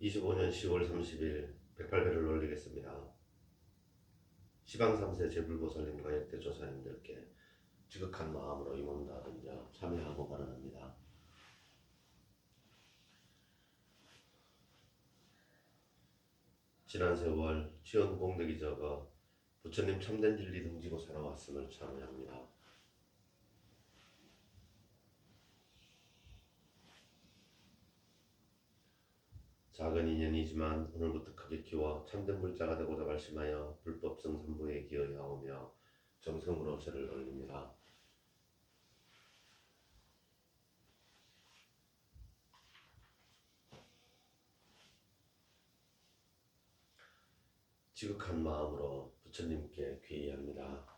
25년 10월 30일 108배를 올리겠습니다. 시방 3세 제불보살님과 역대 조사님들께 지극한 마음으로 임원다든지 참여하고 발언합니다. 지난 세월 지원 공덕이 적어 부처님 참된 진리 등지고 살아왔음을 참여합니다. 작은 인연이지만 오늘부터 크게 키워 참된 불자가 되고자 말심하여 불법성 선부에 기여하오며 정성으로 절을 올립니다. 지극한 마음으로 부처님께 귀의합니다.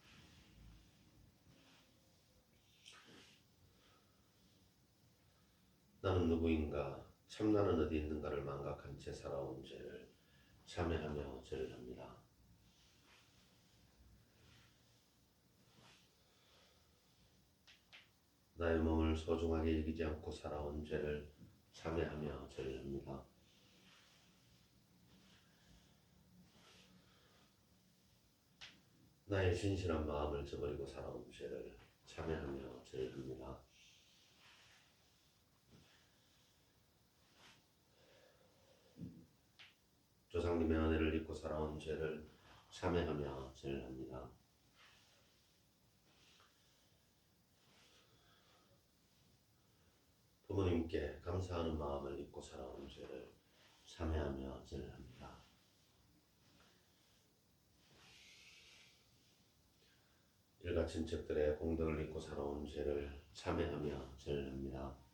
나는 누구인가, 참 나는 어디 있는가를 망각한 채 살아온 죄를 참회하며 절합니다. 나의 몸을 소중하게 여기지 않고 살아온 죄를 참회하며 절합니다. 나의 진실한 마음을 저버리고 살아온 죄를 참회하며 절합니다. 조상님의 은혜를 잊고 살아온 죄를 참회하며 절합니다. 부모님께 감사하는 마음을 잊고 살아온 죄를 참회하며 절합니다. 일가 친척들의 공덕을 잊고 살아온 죄를 참회하며 절합니다.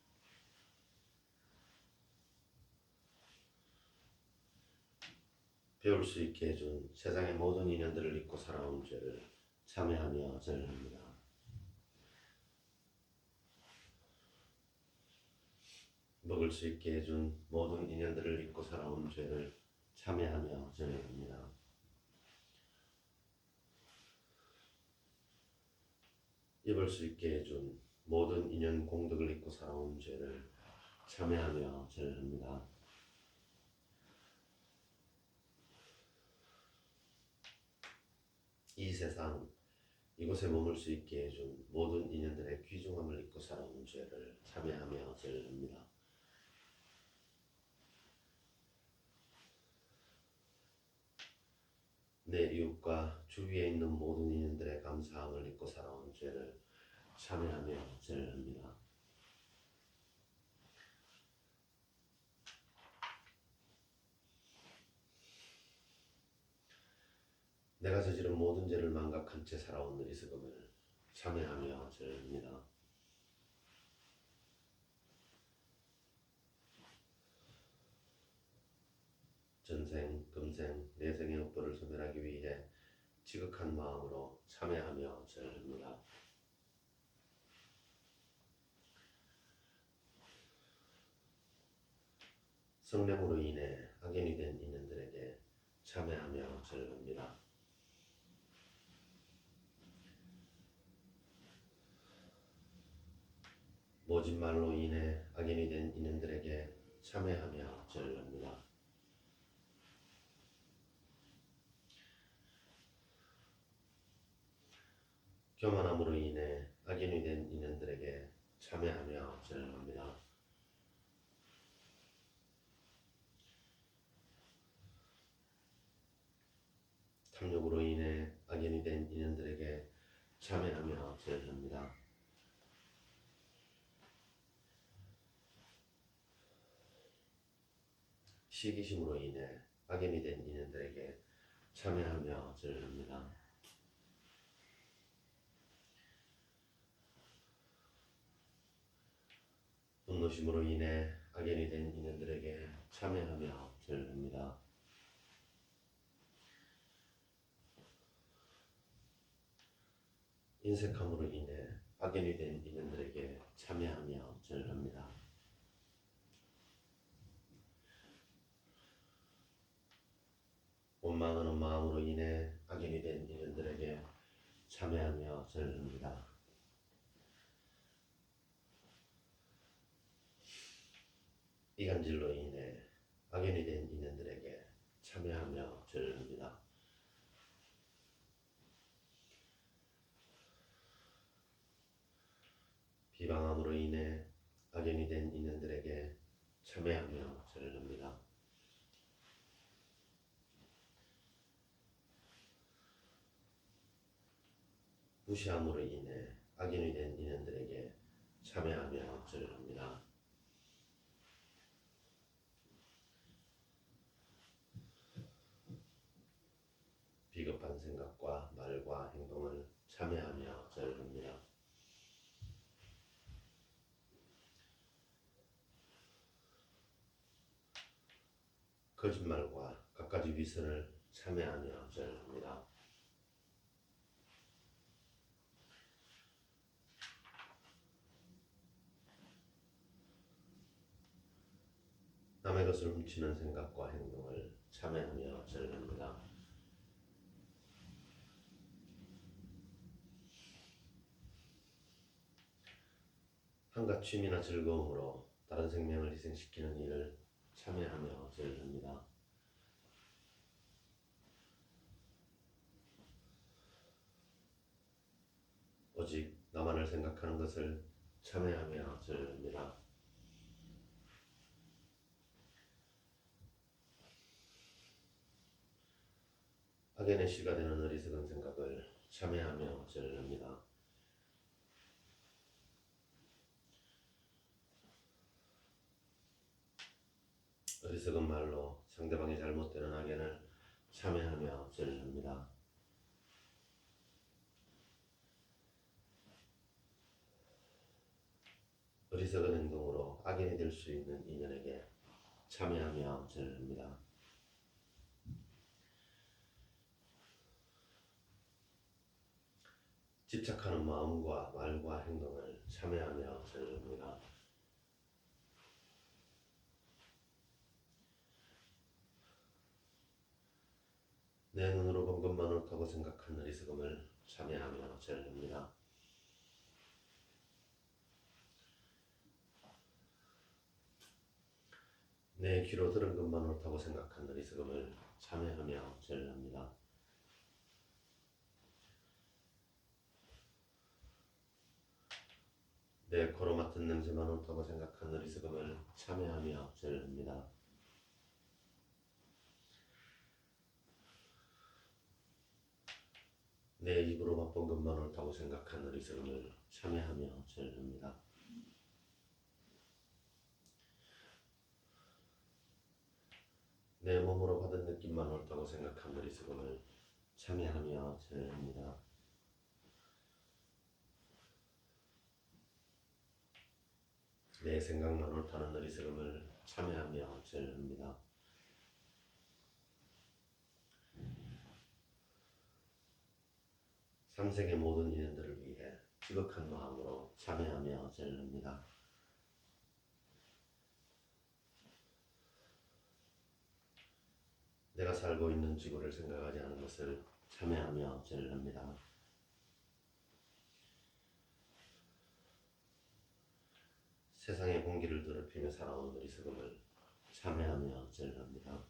배울 수 있게 해준 세상의 모든 인연들을 잊고 살아온 죄를 참회하며 절합니다. 먹을 수 있게 해준 모든 인연들을 잊고 살아온 죄를 참회하며 절합니다. 입을 수 있게 해준 모든 인연 공덕을 잊고 살아온 죄를 참회하며 절합니다. 이 세상 이곳에 머물 수 있게 해준 모든 인연들의 귀중함을 잊고 살아온 죄를 참회하며 절합니다. 내 이웃과 주위에 있는 모든 인연들의 감사함을 잊고 살아온 죄를 참회하며 절합니다. 내가 저지른 모든 죄를 망각한 채 살아온 어리석음을 참회하며 절합니다. 전생, 금생, 내생의 업보를 소멸하기 위해 지극한 마음으로 참회하며 절합니다. 성령으로 인해 악인이 된 인연들에게 참회하며 절합니다. 모진 말로 인해 악인이 된 인연들에게 참회하며 절합니다. 교만함으로 인해 악인이 된 인연들에게 참회하며 절합니다. 탐욕으로 인해 악인이 된 인연들에게 참회하며 절합니다. 시기심으로 인해 악인이 된 인연들에게 참회하며 절합니다. 노심으로 인해 악연이 된 인연들에게 참회하며 절릅니다. 인색함으로 인해 악연이 된 인연들에게 참회하며 절합니다. 원망하는 마음으로 인해 악연이 된 인연들에게 참회하며 절합니다. 이간질로 인해 악연이 된 인연들에게 참여하며 절합니다. 비방함으로 인해 악연이 된 인연들에게 참여하며 절합니다. 무시함으로 인해 악연이 된 인연들에게 참여하며 절합니다. 비겁한 생각과 말과 행동을 참여하며 절합니다. 거짓말과 갖가지 위선을 참여하며 절합니다. 남의 것을 훔치는 생각과 행동을 참여하며 절합니다. 한갓 취미나 즐거움으로 다른 생명을 희생시키는 일을 참여하며 절합니다. 오직 나만을 생각하는 것을 참여하며 절합니다. 악연의 씨가 되는 어리석은 생각을 참여하며 절합니다. 어리석은 말로 상대방이 잘못되는 악연을 참여하며 절합니다. 어리석은 행동으로 악연이 될 수 있는 인연에게 참여하며 절합니다. 집착하는 마음과 말과 행동을 참여하며 절합니다. 내 눈으로 본 것만 옳다고 생각한 어리석음을 참여하며 절합니다. 내 귀로 들은 것만 옳다고 생각한 어리석음을 참여하며 절합니다. 내 코로 맡은 냄새만 옳다고 생각한 어리석음을 참여하며 절합니다. 내 입으로 맛본 것만 옳다고 생각한 어리석음을 참여하며 절합니다. 내 몸으로 받은 느낌만 옳다고 생각한 어리석음을 참여하며 절합니다. 내 생각만 옳다는 어리석음을 참여하며 절합니다. 삼세의 모든 인연들을 위해 지극한 마음으로 참여하며 절합니다. 내가 살고 있는 지구를 생각하지 않은 것을 참여하며 절합니다. 세상의 공기를 더럽히며 살아온 어리석음을 참여하며 절합니다.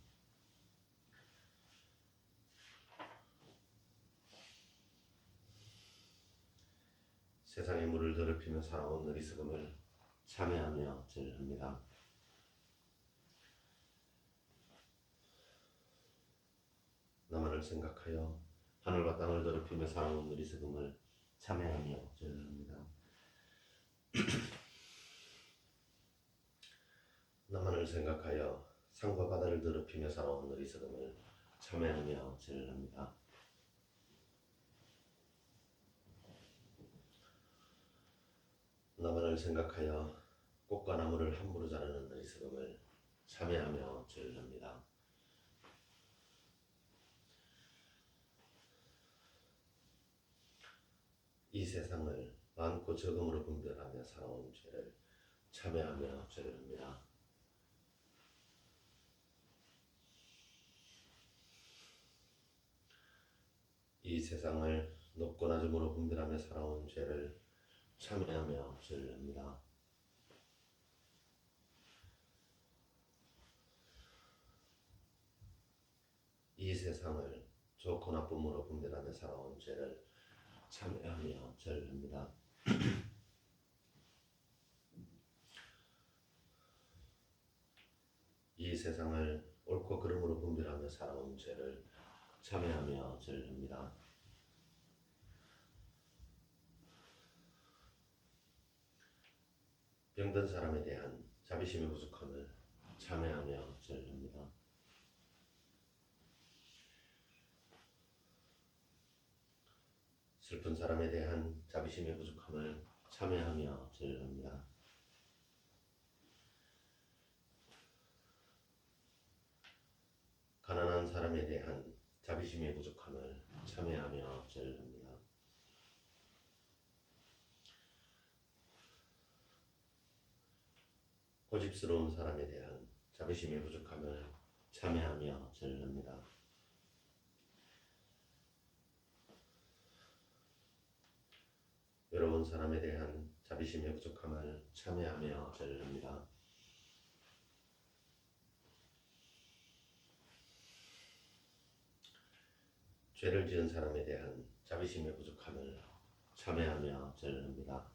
세상의 물을 더럽히며 살아온 어리석음을 참여하며 절합니다. 나만을 생각하여 하늘과 땅을 더럽히며 살아온 어리석음을 참여하며 절합니다. 나만을 생각하여 산과 바다를 더럽히며 살아온 어리석음을 참여하며 절합니다. 나만을 생각하여 꽃과 나무를 함부로 자르는 어리석음을 참회하며 죄를 합니다. 이 세상을 많고 적음으로 분별하며 살아온 죄를 참회하며 죄를 합니다. 이 세상을 높고 낮음으로 분별하며 살아온 죄를 참회하며 죄를 합니다. 이 세상을 좋고 나쁨으로 분별하며 살아온 죄를 참회하며 죄를 합니다. 이 세상을 옳고 그름으로 분별하며 살아온 죄를 참회하며 죄를 합니다. 병든 사람에 대한 자비심의 부족함을 참회하며 죄를 합니다. 슬픈 사람에 대한 자비심의 부족함을 참회하며 죄를 합니다. 가난한 사람에 대한 자비심의 부족함을 참회하며 죄를 합니다. 고집스러운 사람에 대한 자비심의 부족함을 참회하며 죄를 합니다. 외로운 사람에 대한 자비심의 부족함을 참회하며 죄를 합니다. 죄를 지은 사람에 대한 자비심의 부족함을 참회하며 죄를 합니다.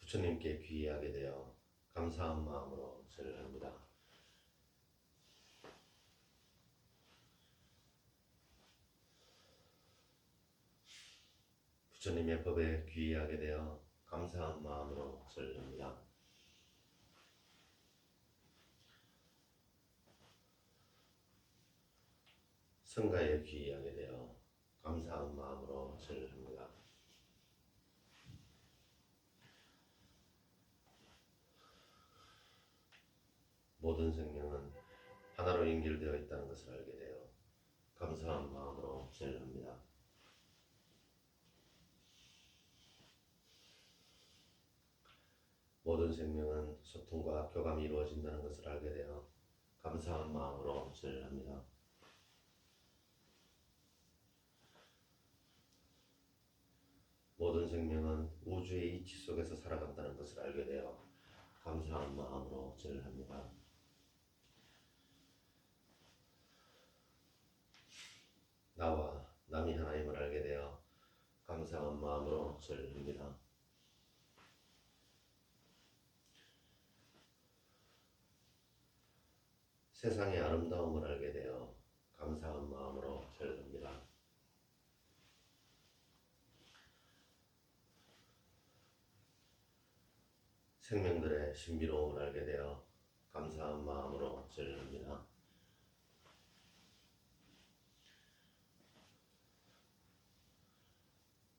부처님께 귀의하게 되어 감사한 마음으로 죄를 합니다. 부처님의 법에 귀의하게 되어 감사한 마음으로 합니다. 성가에 귀의하게 되어 감사한 마음으로 죄를 합니다. 모든 생명은 하나로 연결되어 있다는 것을 알게 되어 감사한 마음으로 죄를 합니다. 모든 생명은 소통과 교감이 이루어진다는 것을 알게 되어 감사한 마음으로 죄를 합니다. 모든 생명은 우주의 이치 속에서 살아간다는 것을 알게 되어 감사한 마음으로 죄를 합니다. 나와 남이 하나임을 알게 되어 감사한 마음으로 죄를 합니다. 세상의 아름다움을 알게 되어 감사한 마음으로 합니다. 생명들의 신비로움을 알게 되어 감사한 마음으로 합니다.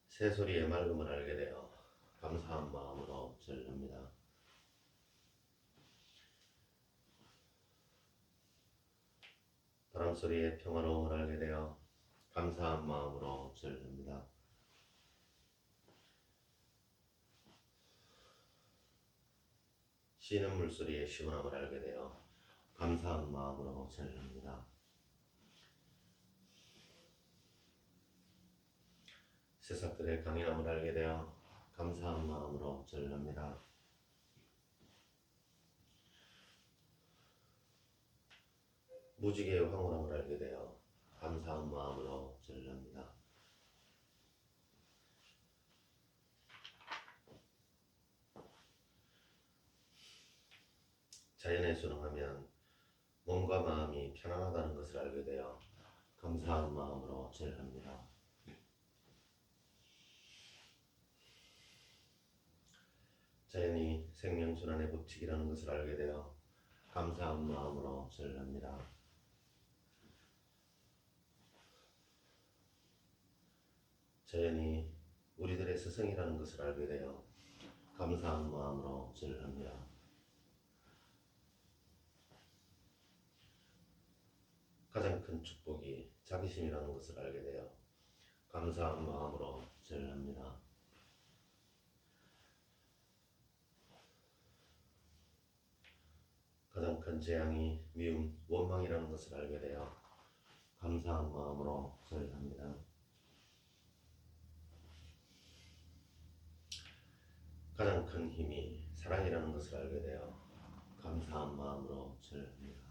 새소리의 맑음을 알게 되어 감사한 마음으로 합니다. 바람 소리의 평화로움을 알게 되어 감사한 마음으로 합니다. 쉬는 물소리의 시원함을 알게 되어 감사한 마음으로 합니다. 새싹들의 강인함을 알게 되어 감사한 마음으로 합니다. 무지개의 황홀함을 알게 되어 감사한 마음으로 합니다. 자연에 순응하면 몸과 마음이 편안하다는 것을 알게 되어 감사한 마음으로 합니다. 자연이 생명순환의 법칙이라는 것을 알게 되어 감사한 마음으로 합니다. 자연히 우리들의 스승이라는 것을 알게 되어 감사한 마음으로 절을 합니다. 가장 큰 축복이 자비심이라는 것을 알게 되어 감사한 마음으로 절을 합니다. 가장 큰 재앙이 미움, 원망이라는 것을 알게 되어 감사한 마음으로 절을 합니다. 가장 큰 힘이 사랑이라는 것을 알게 되어 감사한 마음으로 절합니다.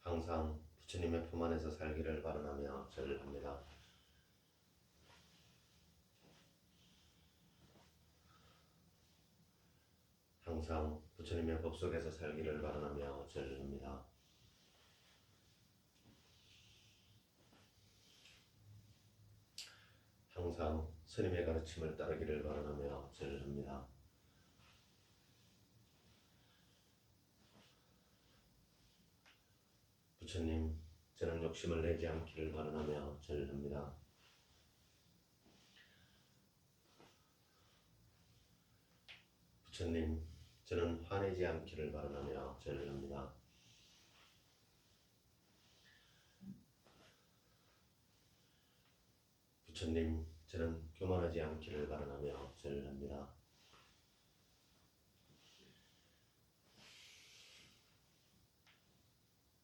항상 부처님의 품 안에서 살기를 바라며 절합니다. 항상 부처님의 법 속에서 살기를 바라며 절합니다. 항상 스님의 가르침을 따르기를 바라며 절합니다. 부처님, 저는 욕심을 내지 않기를 바라며 절합니다. 부처님, 저는 화내지 않기를 바라며 절합니다. 부처님, 저는 교만하지 않기를 바라며 절합니다.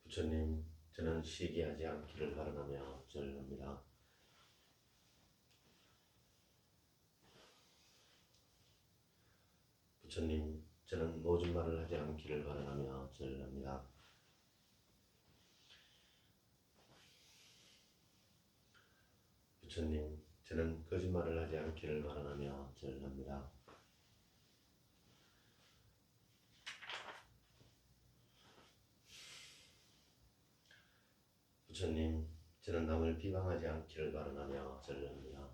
부처님, 저는 시기하지 않기를 바라며 절합니다. 부처님, 저는 모든 말을 하지 않기를 바라며 절합니다. 부처님, 저는 거짓말을 하지 않기를 바라며 절합니다. 부처님, 저는 남을 비방하지 않기를 바라며 절합니다.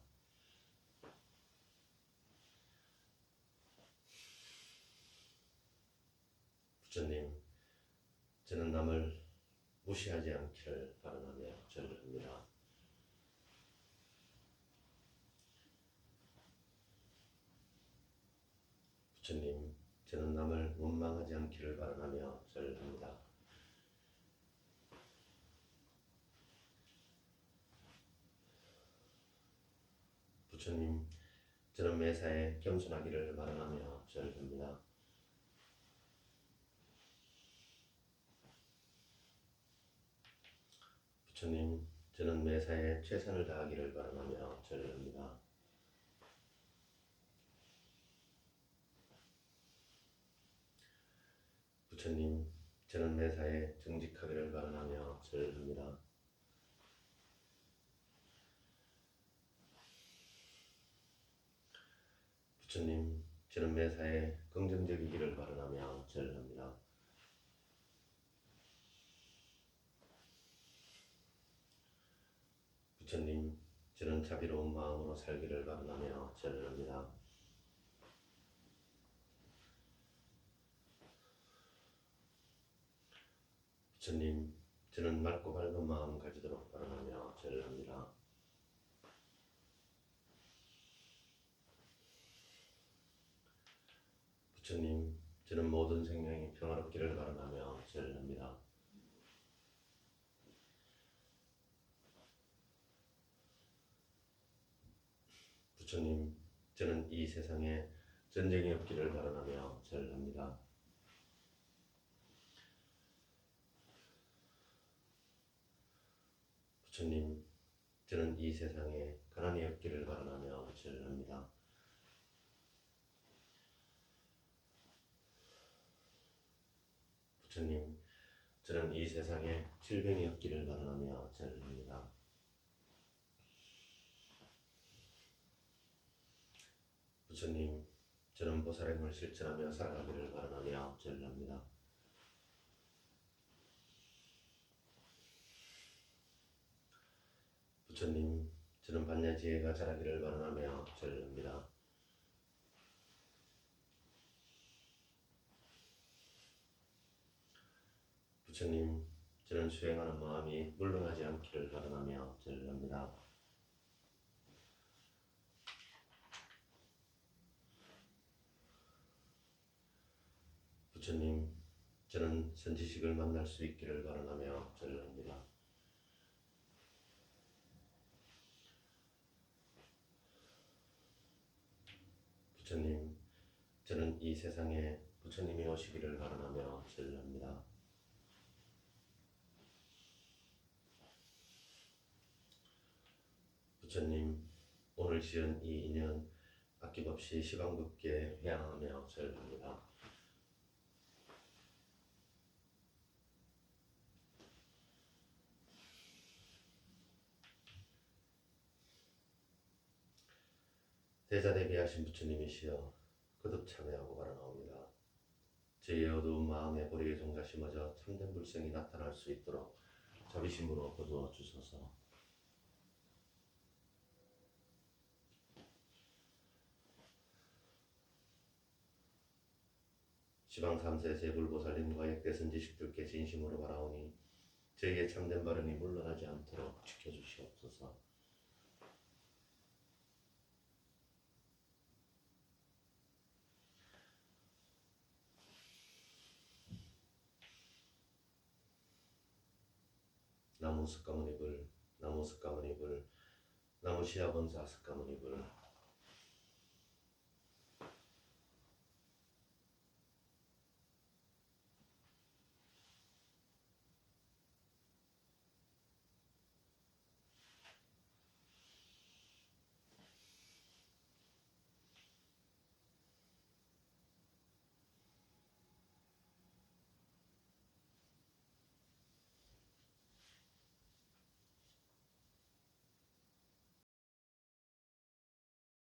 부처님, 저는 남을 무시하지 않기를 바라며 절합니다. 부처님, 저는 남을 원망하지 않기를 바라며 절합니다. 부처님, 저는 매사에 겸손하기를 바라며 절합니다. 부처님, 저는 매사에 최선을 다하기를 바라며 절합니다. 부처님, 저는 매사에 정직하기를 바라며 절합니다. 부처님, 저는 매사에 긍정적이기를 바라며 절합니다. 부처님, 저는 자비로운 마음으로 살기를 바라며 절합니다. 부처님, 저는 맑고 밝은 마음 가지도록 바라며 절합니다. 부처님, 저는 모든 생명이 평화롭기를 바라며 절합니다. 부처님, 저는 이 세상에 전쟁이 없기를 바라며 절합니다. 부처님, 저는 이 세상에 가난이 없기를 바라며 절합니다. 부처님, 저는 이 세상에 질병이 없기를 바라며 절합니다. 부처님, 저는 보살행을 실천하며 살아가기를 바라며 절합니다. 부처님, 저는 반야 지혜가 자라기를 바라며 절합니다. 부처님, 저는 수행하는 마음이 물러나지 않기를 바라며 절합니다. 부처님, 저는 선지식을 만날 수 있기를 바라며 절합니다. 부처님, 저는 이 세상에 부처님이 오시기를 바라며 절합니다. 부처님, 오늘 지은 이 인연 아낌없이 시방극계 회양하며 절합니다. 대자대비하신 부처님이시여 거듭 참회하고 바라나옵니다. 제 어두운 마음에 보리의 종자 심어져 참된 불성이 나타날 수 있도록 자비심으로 거두어 주소서. 지방 3세 제불보살님과 역대 선지식들께 진심으로 바라오니 저희의 참된 발음이 물러나지 않도록 지켜주시옵소서. 나무 습가무니불 나무 습가무니불 나무 시아본사 습가무니불